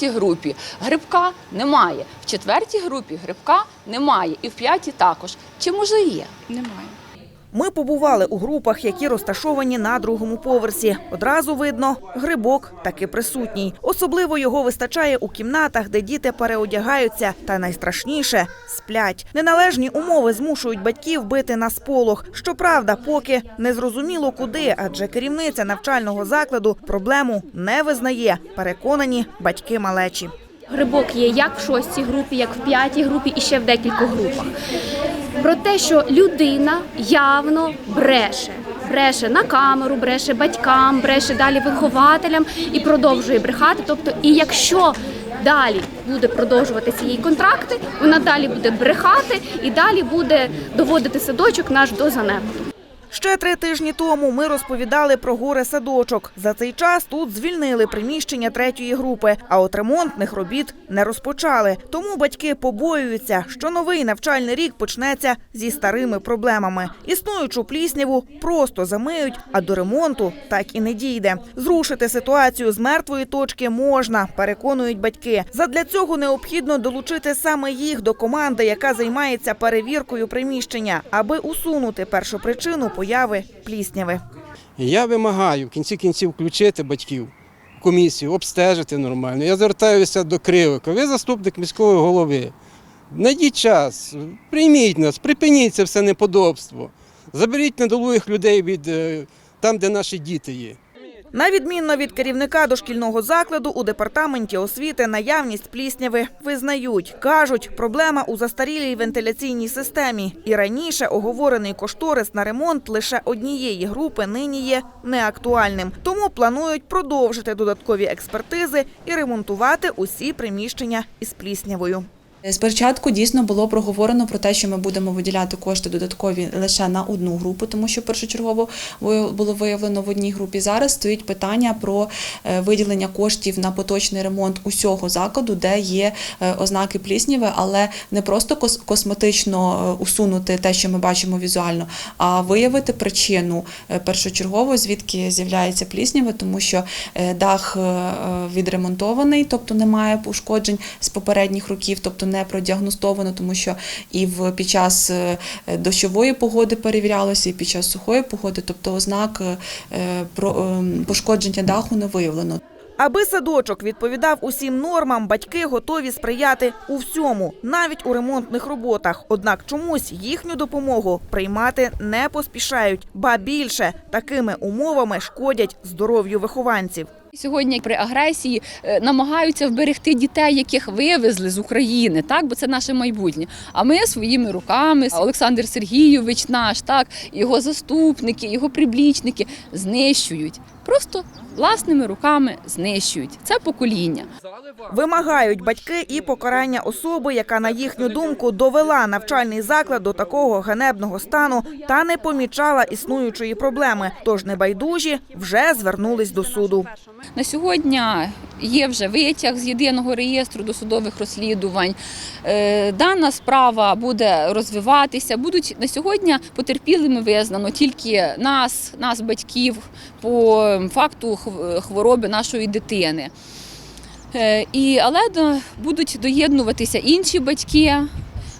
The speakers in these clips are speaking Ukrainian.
шостій групі грибка немає, в четвертій групі грибка немає, і в п'ятій також. Чи може є? Немає. Ми побували у групах, які розташовані на другому поверсі. Одразу видно, грибок таки присутній. Особливо його вистачає у кімнатах, де діти переодягаються. Та найстрашніше сплять. Неналежні умови змушують батьків бити на сполох. Щоправда, поки не зрозуміло куди, адже керівниця навчального закладу проблему не визнає. Переконані батьки малечі. Грибок є як в шостій групі, як в п'ятій групі і ще в декількох групах. Про те, що людина явно бреше. Бреше на камеру, бреше батькам, бреше далі вихователям і продовжує брехати. Тобто, і якщо далі буде продовжуватися її контракти, вона далі буде брехати і далі буде доводити садочок наш до занепаду. Ще три тижні тому ми розповідали про горе садочок. За цей час тут звільнили приміщення третьої групи, а от ремонтних робіт не розпочали. Тому батьки побоюються, що новий навчальний рік почнеться зі старими проблемами. Існуючу плісняву просто замиють, а до ремонту так і не дійде. Зрушити ситуацію з мертвої точки можна, переконують батьки. Задля цього необхідно долучити саме їх до команди, яка займається перевіркою приміщення, аби усунути першопричину появи плісняви. Я вимагаю в кінці кінців включити батьків комісію, обстежити нормально. Я звертаюся до Кривика. Ви заступник міської голови. Найдіть час, прийміть нас, припиніть це все неподобство. Заберіть недолугих людей від е, там, де наші діти є. На відмінно від керівника дошкільного закладу у департаменті освіти наявність плісняви визнають. Кажуть, проблема у застарілій вентиляційній системі. І раніше оговорений кошторис на ремонт лише однієї групи нині є неактуальним. Тому планують продовжити додаткові експертизи і ремонтувати усі приміщення із пліснявою. Спочатку дійсно було проговорено про те, що ми будемо виділяти кошти додаткові лише на одну групу, тому що першочергово було виявлено в одній групі. Зараз стоїть питання про е, виділення коштів на поточний ремонт усього закладу, де є е, ознаки плісніви, але не просто кос- косметично е, усунути те, що ми бачимо візуально, а виявити причину е, першочергово, звідки з'являється пліснява, тому що е, дах е, е, відремонтований, тобто немає пошкоджень з попередніх років, тобто не продіагностовано, тому що і в під час е, дощової погоди перевірялося, і під час сухої погоди, тобто ознак е, е, пошкодження даху не виявлено. Аби садочок відповідав усім нормам, батьки готові сприяти у всьому, навіть у ремонтних роботах. Однак чомусь їхню допомогу приймати не поспішають, ба більше такими умовами шкодять здоров'ю вихованців. Сьогодні при агресії е, намагаються вберегти дітей, яких вивезли з України, так бо це наше майбутнє. А ми своїми руками, Олександр Сергійович, наш так, його заступники, його приблічники знищують. Просто власними руками знищують це покоління. Вимагають батьки і покарання особи, яка, на їхню думку, довела навчальний заклад до такого ганебного стану та не помічала існуючої проблеми. Тож небайдужі вже звернулись до суду. На сьогодні є вже витяг з єдиного реєстру досудових розслідувань. Е, Дана справа буде розвиватися. Будуть на сьогодні потерпілими визнано тільки нас, нас, батьків, по факту хвороби нашої дитини. Е, І, але будуть доєднуватися інші батьки.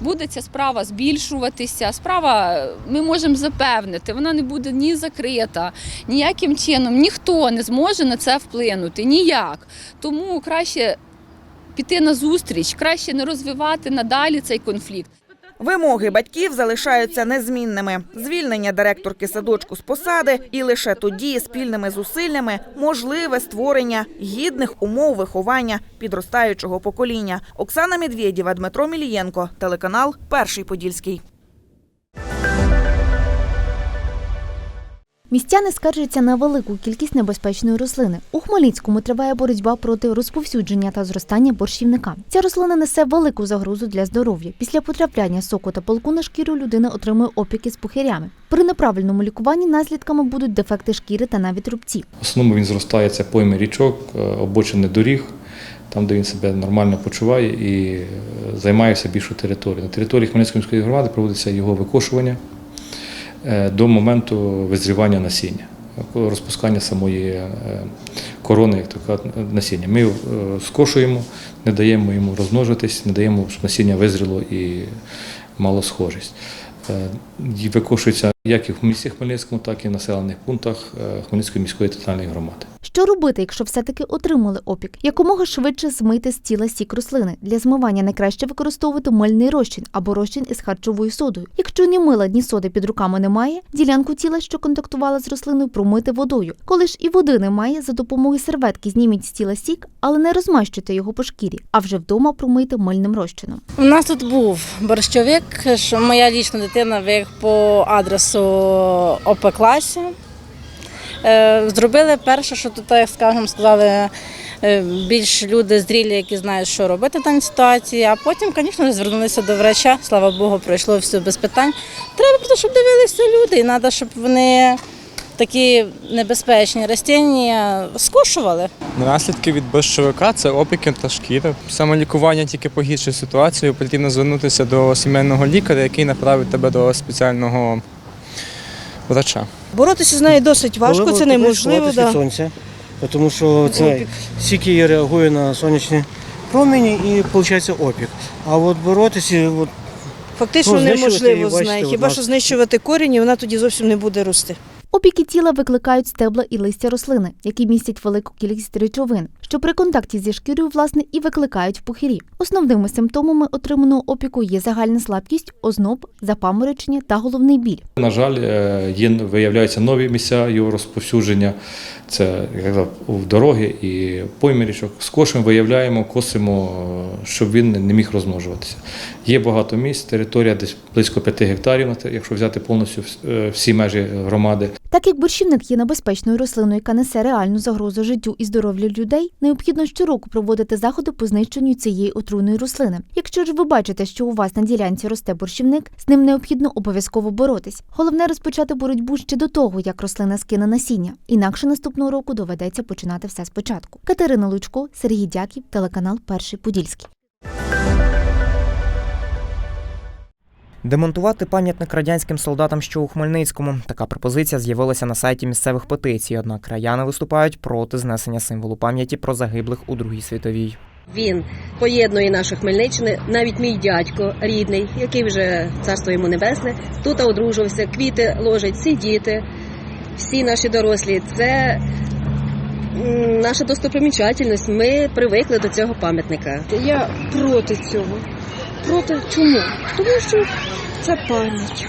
Буде ця справа збільшуватися. Справа ми можемо запевнити, вона не буде ні закрита, ніяким чином ніхто не зможе на це вплинути. Ніяк. Тому краще піти на зустріч, краще не розвивати надалі цей конфлікт. Вимоги батьків залишаються незмінними: звільнення директорки садочку з посади, і лише тоді спільними зусиллями можливе створення гідних умов виховання підростаючого покоління. Оксана Медведєва, Дмитро Мілієнко, телеканал Перший Подільський. Містяни скаржаться на велику кількість небезпечної рослини. У Хмельницькому триває боротьба проти розповсюдження та зростання борщівника. Ця рослина несе велику загрозу для здоров'я. Після потрапляння соку та пилку на шкіру людина отримує опіки з пухирями. При неправильному лікуванні наслідками будуть дефекти шкіри та навіть рубці. В основному він зростає це пойми річок, е, обочини доріг, там, де він себе нормально почуває і е, займається більшу територію. На території Хмельницької міської громади проводиться його викошування до моменту визрівання насіння, розпускання самої е, корони, як така насіння. Ми е, скошуємо, не даємо йому розмножитись, не даємо, щоб насіння визріло і мало схожість. Е, Викошується як і в місті Хмельницькому, так і в населених пунктах е, Хмельницької міської територіальної громади. Що робити, якщо все-таки отримали опік? Якомога швидше змити з тіла сік рослини. Для змивання найкраще використовувати мильний розчин або розчин із харчовою содою. Якщо ні мила, ні соди під руками немає, ділянку тіла, що контактувала з рослиною, промити водою. Коли ж і води немає, за допомогою серветки зніміть з тіла сік, але не розмащуйте його по шкірі, а вже вдома промийте мильним розчином. У нас тут був борщовик, що моя лічна дитина ви- по адресу опеклася. Е, Зробили перше, що тут, як скажемо, сказали е, більш люди зрілі, які знають, що робити в даній ситуації. А потім, звісно, звернулися до врача. Слава Богу, пройшло все без питань. Треба щоб дивилися люди, і треба, щоб вони такі небезпечні рослинні скушували. Наслідки від борщовика це опіки та шкіри. Самолікування тільки погіршує ситуацію. Потрібно звернутися до сімейного лікаря, який направить тебе до спеціального врача. Боротися з нею досить важко, це неможливо. Да. сонця, тому що це сік її реагує на сонячні промені і виходить опік. А от боротися, от, Фактично Ну, неможливо з нею. Хіба що знищувати корінь, і вона тоді зовсім не буде рости. Опіки тіла викликають стебла і листя рослини, які містять велику кількість речовин, що при контакті зі шкірою власне і викликають пухирі. Основними симптомами отриманого опіку є загальна слабкість, озноб, запаморочення та головний біль. На жаль, е, є виявляються нові місця його розповсюдження. Це як в дороги і пойми річок. Скошуємо, виявляємо, косимо, е, щоб він не міг розмножуватися. Є багато місць, територія десь близько 5 гектарів, якщо взяти повністю е, всі межі громади. Так як борщівник є небезпечною рослиною, яка несе реальну загрозу життю і здоров'ю людей, необхідно щороку проводити заходи по знищенню цієї отруйної рослини. Якщо ж ви бачите, що у вас на ділянці росте борщівник, з ним необхідно обов'язково боротись. Головне розпочати боротьбу ще до того, як рослина скине насіння. Інакше наступного року доведеться починати все спочатку. Катерина Лучко, Сергій Дяків, телеканал Перший Подільський. Демонтувати пам'ятник радянським солдатам, що у Хмельницькому. Така пропозиція з'явилася на сайті місцевих петицій. Однак краяни виступають проти знесення символу пам'яті про загиблих у Другій світовій. Він поєднує нашу Хмельниччину, навіть мій дядько рідний, який вже царство йому небесне, тут одружився, квіти ложать всі діти, всі наші дорослі. Це наша достопримічательність. Ми привикли до цього пам'ятника. Я проти цього. Проти чому? Тому що це пам'ять.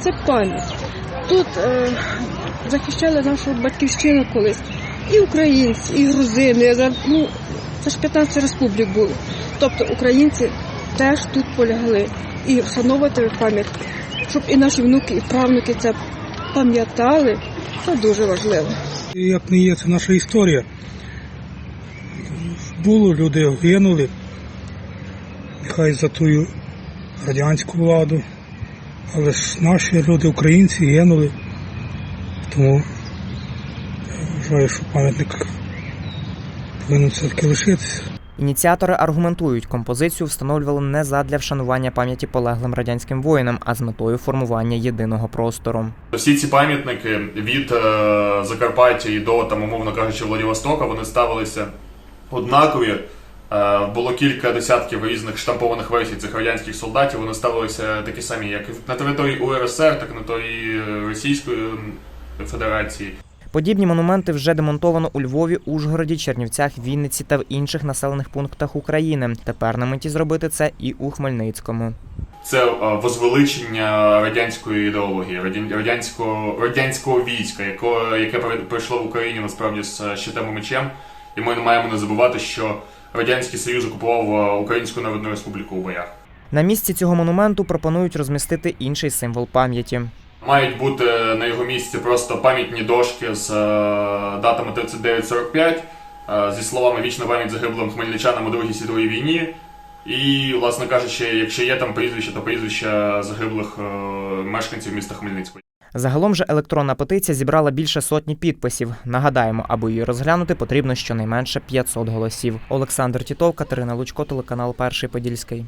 Це пам'ять. Тут е, захищали нашу батьківщину колись. І українці, і грузини. Ну, це ж 15 республік було. Тобто українці теж тут полягли. І вшановувати пам'ять, щоб і наші внуки, і правнуки це пам'ятали, це дуже важливо. Як не є, це наша історія. Було, люди гинули. Нехай за ту радянську владу. Але ж наші люди, українці, гинули. Тому я вважаю, що пам'ятник повинен все-таки лишитися. Ініціатори аргументують, композицію встановлювали не задля вшанування пам'яті полеглим радянським воїнам, а з метою формування єдиного простору. Всі ці пам'ятники від е, Закарпаття і до там, умовно кажучи, Владивостока, вони ставилися однакові. Е, було кілька десятків різних штампованих версій цих радянських солдатів. Вони ставилися такі самі, як на території УРСР, так і на території Російської Федерації. Подібні монументи вже демонтовано у Львові, Ужгороді, Чернівцях, Вінниці та в інших населених пунктах України. Тепер на меті зробити це і у Хмельницькому. Це е, возвеличення радянської ідеології, радянського радянського війська, яко, яке прийшло в Україні насправді з е, щитом і мечем. І ми не маємо не забувати, що радянський союз окупував е, Українську Народну Республіку у боях. На місці цього монументу пропонують розмістити інший символ пам'яті. Мають бути на його місці просто пам'ятні дошки з е, датами 3945, е, зі словами вічна пам'ять загиблим хмельничанам у Другій світовій війні. І, власне кажучи, якщо є там прізвища, то прізвища загиблих мешканців міста Хмельницького. Загалом же електронна петиція зібрала більше сотні підписів. Нагадаємо, аби її розглянути, потрібно щонайменше 500 голосів. Олександр Тітов, Катерина Лучко, телеканал Перший Подільський.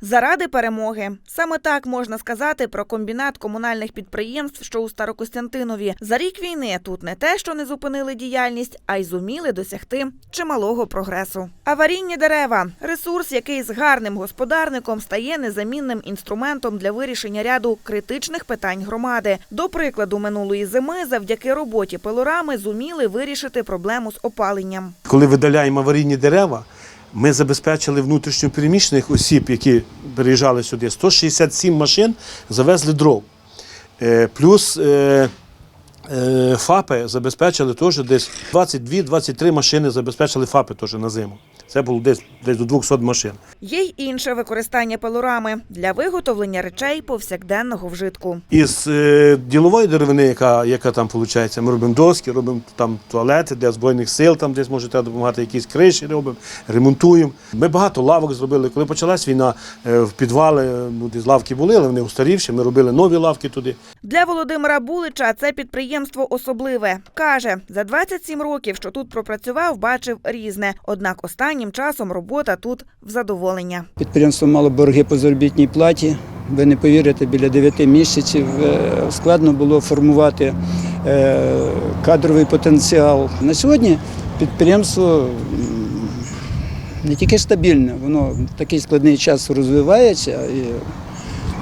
Заради перемоги. Саме так можна сказати про комбінат комунальних підприємств, що у Старокостянтинові. За рік війни тут не те, що не зупинили діяльність, а й зуміли досягти чималого прогресу. Аварійні дерева ресурс, який з гарним господарником стає незамінним інструментом для вирішення ряду критичних питань громади. До прикладу, минулої зими завдяки роботі пилорами зуміли вирішити проблему з опаленням. Коли видаляємо аварійні дерева, ми забезпечили внутрішньопереміщених осіб, які приїжджали сюди. 167 машин завезли дров. Е, Плюс е, ФАПи забезпечили теж десь 22-23 машини забезпечили ФАПи теж на зиму. Це було десь, десь до 200 машин. Є й інше використання пилорами для виготовлення речей повсякденного вжитку. Із е, ділової деревини, яка, яка там виходить, ми робимо доски, робимо там туалети для Збройних сил, там десь може треба допомагати, якісь криші робимо, ремонтуємо. Ми багато лавок зробили. Коли почалась війна, е, в підвали, е, ну, десь лавки були, але вони устарівші, ми робили нові лавки туди. Для Володимира Булича це підприємство особливе. Каже, за 27 років, що тут пропрацював, бачив різне. Однак останнім часом робота тут в задоволення. Підприємство мало борги по заробітній платі. Ви не повірите, біля 9 місяців е, складно було формувати е, кадровий потенціал. На сьогодні підприємство не тільки стабільне, воно в такий складний час розвивається. І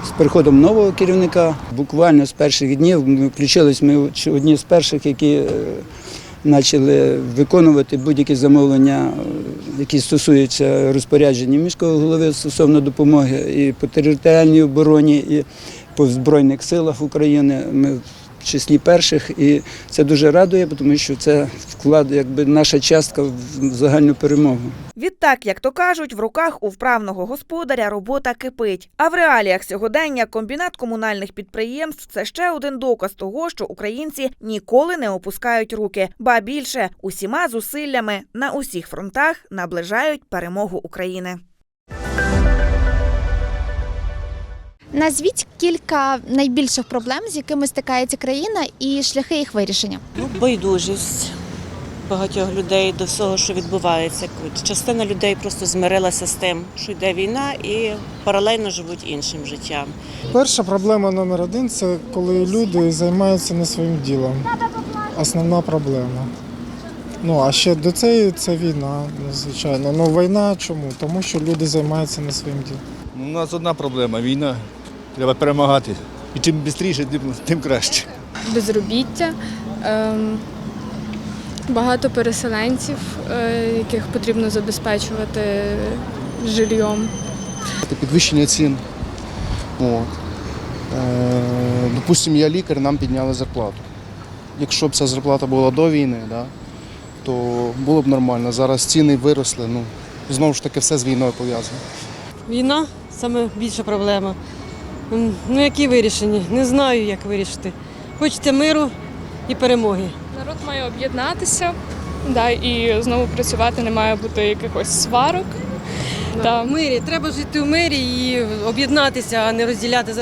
з приходом нового керівника буквально з перших днів ми включились ми одні з перших, які е, почали виконувати будь-які замовлення, е, які стосуються розпорядження міського голови стосовно допомоги і по територіальній обороні, і по Збройних силах України. Ми числі перших, і це дуже радує, тому що це вклад, якби наша частка в загальну перемогу. Відтак, як то кажуть, в руках у вправного господаря робота кипить. А в реаліях сьогодення комбінат комунальних підприємств це ще один доказ того, що українці ніколи не опускають руки, ба більше усіма зусиллями на усіх фронтах наближають перемогу України. Назвіть кілька найбільших проблем, з якими стикається країна, і шляхи їх вирішення. Ну, байдужість багатьох людей до всього, що відбувається. Частина людей просто змирилася з тим, що йде війна, і паралельно живуть іншим життям. Перша проблема номер один це коли люди займаються не своїм ділом. Основна проблема. Ну, а ще до цієї це війна, ну, звичайно. Ну, війна чому? Тому що люди займаються не своїм ділом. У нас одна проблема війна. Треба перемагати. І чим швидше, тим, краще. безробіття, ем, багато переселенців, е, яких потрібно забезпечувати жильйом. підвищення цін. От. Е, допустимо, я лікар, нам підняли зарплату. Якщо б ця зарплата була до війни, да, то було б нормально. Зараз ціни виросли. Ну, знову ж таки, все з війною пов'язано. Війна саме більша проблема. Ну які вирішені? Не знаю, як вирішити. Хочеться миру і перемоги. Народ має об'єднатися да, і знову працювати, не має бути якихось сварок. Да. В мирі. Треба жити в мирі і об'єднатися, а не розділяти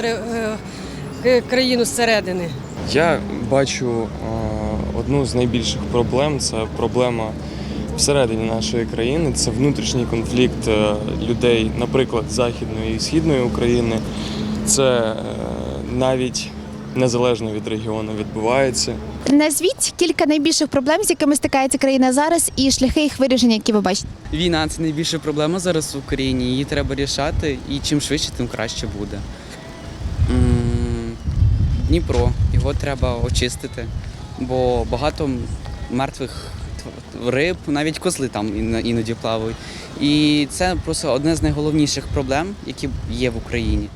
е, країну зсередини. Я бачу е, одну з найбільших проблем це проблема всередині нашої країни. Це внутрішній конфлікт е, людей, наприклад, Західної і Східної України. Це е, навіть незалежно від регіону відбувається. Назвіть кілька найбільших проблем, з якими стикається країна зараз, і шляхи їх вирішення, які ви бачите. Війна це найбільша проблема зараз в Україні. Її треба рішати, і чим швидше, тим краще буде. Дніпро, його треба очистити, бо багато мертвих риб, навіть козли там іно- іноді плавають. І це просто одне з найголовніших проблем, які є в Україні.